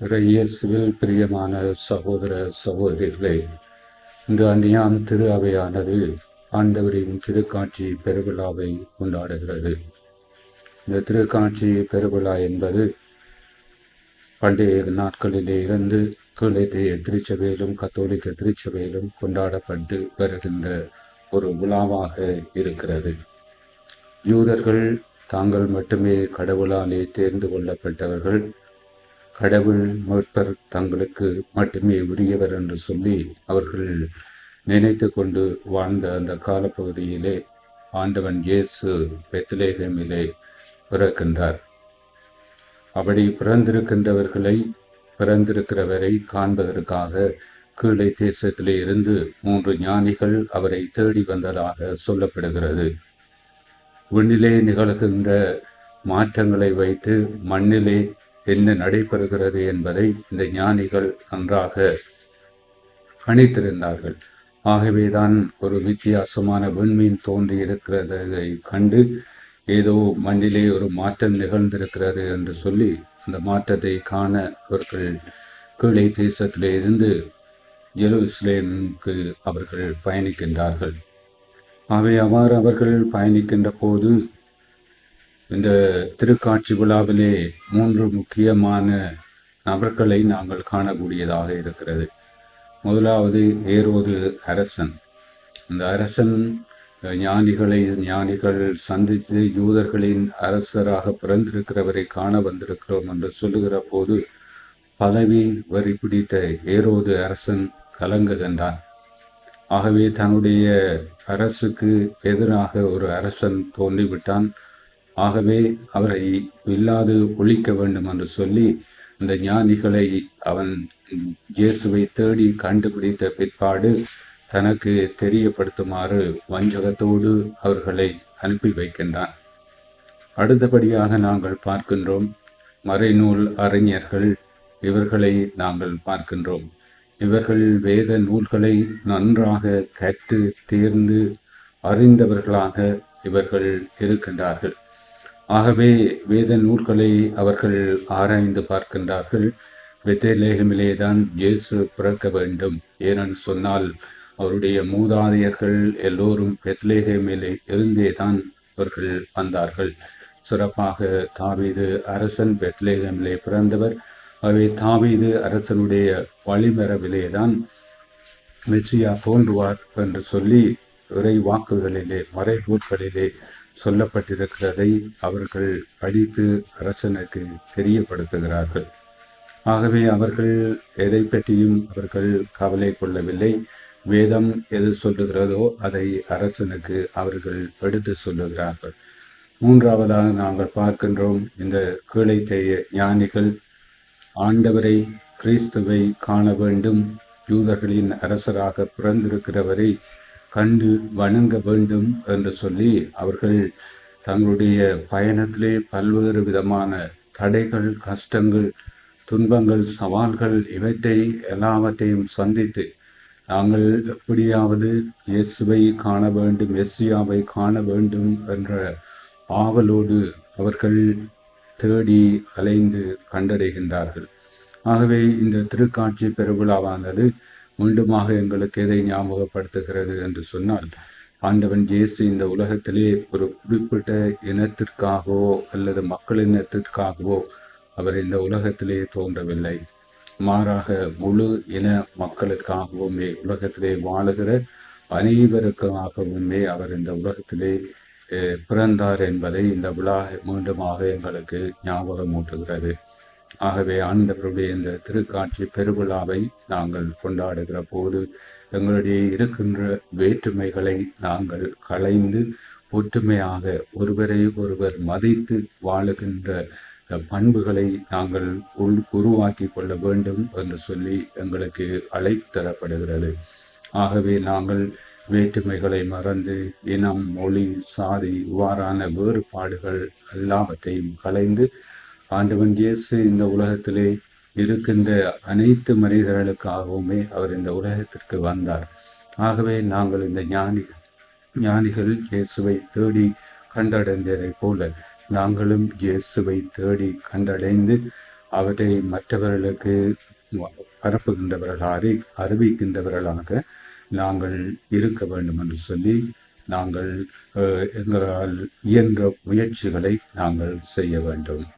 இயேசுவில் பிரியமான சகோதர சகோதரிகளே இந்த அந்நியாம் திரு அவையானது ஆண்டவரின் திருக்காட்சி பெருவிழாவை கொண்டாடுகிறது. இந்த திருக்காட்சி பெருவிழா என்பது பண்டைய நாட்களிலே இருந்து கீழத்தைய திருச்சபையிலும் கத்தோலிக்க திருச்சபையிலும் கொண்டாடப்பட்டு வருகின்ற ஒரு விழாவாக இருக்கிறது. யூதர்கள் தாங்கள் மட்டுமே கடவுளாலே தேர்ந்து கொள்ளப்பட்டவர்கள். கடவுள் மீட்பர் தங்களுக்கு மட்டுமே உரியவர் என்று சொல்லி அவர்கள் நினைத்து கொண்டு வாழ்ந்த அந்த காலப்பகுதியிலே ஆண்டவன் இயேசு பெத்லேகமிலே பிறக்கின்றார். அப்படி பிறந்திருக்கின்றவர்களை பிறந்திருக்கிறவரை காண்பதற்காக கீழே தேசத்திலே இருந்து மூன்று ஞானிகள் அவரை தேடி வந்ததாக சொல்லப்படுகிறது. விண்ணிலே நிகழ்கின்ற மாற்றங்களை வைத்து மண்ணிலே என்ன நடைபெறுகிறது என்பதை இந்த ஞானிகள் நன்றாக கணித்திருந்தார்கள். ஆகவேதான் ஒரு வித்தியாசமான விண்மீன் தோன்றி இருக்கிறதை கண்டு ஏதோ மண்ணிலே ஒரு மாற்றம் நிகழ்ந்திருக்கிறது என்று சொல்லி அந்த மாற்றத்தை காண அவர்கள் கீழே தேசத்திலே இருந்து ஜெருசலேமுக்கு அவர்கள் பயணிக்கின்றார்கள். அவை அவ்வாறு அவர்கள் பயணிக்கின்ற போது இந்த திருக்காட்சி விழாவிலே மூன்று முக்கியமான நபர்களை நாங்கள் காணக்கூடியதாக இருக்கிறது. முதலாவது ஏரோது அரசன் அந்த அரசன் ஞானிகளை ஞானிகள் சந்தித்து யூதர்களின் அரசராக பிறந்திருக்கிறவரை காண வந்திருக்கிறோம் என்று சொல்லுகிற போது பதவி வரி பிடித்த ஏரோது அரசன் கலங்குகின்றான். ஆகவே தன்னுடைய அரசுக்கு எதிராக ஒரு அரசன் தோன்றிவிட்டான். ஆகவே அவரை இல்லாது ஒழிக்க வேண்டும் என்று சொல்லி இந்த ஞானிகளை அவன் இயேசுவை தேடி கண்டுபிடித்த பிற்பாடு தனக்கு தெரியப்படுத்துமாறு வஞ்சகத்தோடு அவர்களை அனுப்பி வைக்கின்றான். அடுத்தபடியாக நாங்கள் பார்க்கின்றோம். மறைநூல் அறிஞர்கள் இவர்களை நாங்கள் பார்க்கின்றோம். இவர்கள் வேத நூல்களை நன்றாக கற்று தேர்ந்து அறிந்தவர்களாக இவர்கள் இருக்கின்றார்கள். ஆகவே வேத நூல்களை அவர்கள் ஆராய்ந்து பார்க்கின்றார்கள். வெத்தேலேகமிலே தான் ஜேசு பிறக்க வேண்டும். ஏனென்று சொன்னால் அவருடைய மூதாதையர்கள் எல்லோரும் பெத்லேகமிலே இருந்தே தான் அவர்கள் வந்தார்கள். சிறப்பாக தாவீது அரசன் பெத்லேகமிலே பிறந்தவர். அவை தாவீது அரசனுடைய வழிமரபிலே தான் மெச்சியா தோன்றுவார் என்று சொல்லி இறை வாக்குகளிலே மறைபூர்களிலே சொல்லப்பட்டிருக்கிறதை அவர்கள் படித்து அரசனுக்கு தெரியப்படுத்துகிறார்கள். ஆகவே அவர்கள் எதை பற்றியும் அவர்கள் கவலை கொள்ளவில்லை. வேதம் எது சொல்லுகிறதோ அதை அரசனுக்கு அவர்கள் எடுத்து சொல்லுகிறார்கள். மூன்றாவதாக நாங்கள் பார்க்கின்றோம் இந்த கீழைத்தேய ஞானிகள் ஆண்டவரை கிறிஸ்துவை காண வேண்டும். யூதர்களின் அரசராக பிறந்திருக்கிறவரை கண்டு வணங்க வேண்டும் என்று சொல்லி அவர்கள் தங்களுடைய பயணத்திலே பல்வேறு விதமான தடைகள் கஷ்டங்கள் துன்பங்கள் சவால்கள் இவற்றை எல்லாவற்றையும் சந்தித்து நாங்கள் எப்படியாவது இயேசுவை காண வேண்டும் எஸ்ஸியாவை காண வேண்டும் என்ற ஆவலோடு அவர்கள் தேடி அலைந்து கண்டடைகின்றார்கள். ஆகவே இந்த திருக்காட்சி பெருவிழாவானது மீண்டுமாக எங்களுக்கு எதை ஞாபகப்படுத்துகிறது என்று சொன்னால் ஆண்டவன் இயேசு இந்த உலகத்திலே ஒரு குறிப்பிட்ட இனத்திற்காகவோ அல்லது மக்களினத்திற்காகவோ அவர் இந்த உலகத்திலே தோன்றவில்லை. மாறாக முழு இன மக்களுக்காகவுமே உலகத்திலே வாழுகிற அனைவருக்காகவுமே அவர் இந்த உலகத்திலே பிறந்தார் என்பதை இந்த விழா மீண்டுமாக எங்களுக்கு ஞாபகமூட்டுகிறது. ஆகவே ஆண்டவருடைய இந்த திருக்காட்சி பெருவிழாவை நாங்கள் கொண்டாடுகிற போது எங்களுடைய இருக்கின்ற வேற்றுமைகளை நாங்கள் களைந்து ஒற்றுமையாக ஒருவரை ஒருவர் மதித்து வாழுகின்ற பண்புகளை நாங்கள் உள் உருவாக்கி கொள்ள வேண்டும் என்று சொல்லி எங்களுக்கு அழைப்பு தரப்படுகிறது. ஆகவே நாங்கள் வேற்றுமைகளை மறந்து இனம் மொழி சாதி இவ்வாறான வேறுபாடுகள் எல்லாவற்றையும் கலைந்து ஆண்டவன் இயேசு இந்த உலகத்திலே இருக்கின்ற அனைத்து மனிதர்களுக்காகவுமே அவர் இந்த உலகத்திற்கு வந்தார். ஆகவே நாங்கள் இந்த ஞானி ஞானிகள் இயேசுவை தேடி கண்டடைந்ததைப் போல நாங்களும் இயேசுவை தேடி கண்டடைந்து அவரை மற்றவர்களுக்கு பரப்புகின்றவர்களாக அறி அறிவிக்கின்றவர்களாக நாங்கள் இருக்க வேண்டும் என்று சொல்லி நாங்கள் எங்களால் இயன்ற முயற்சிகளை நாங்கள் செய்ய வேண்டும்.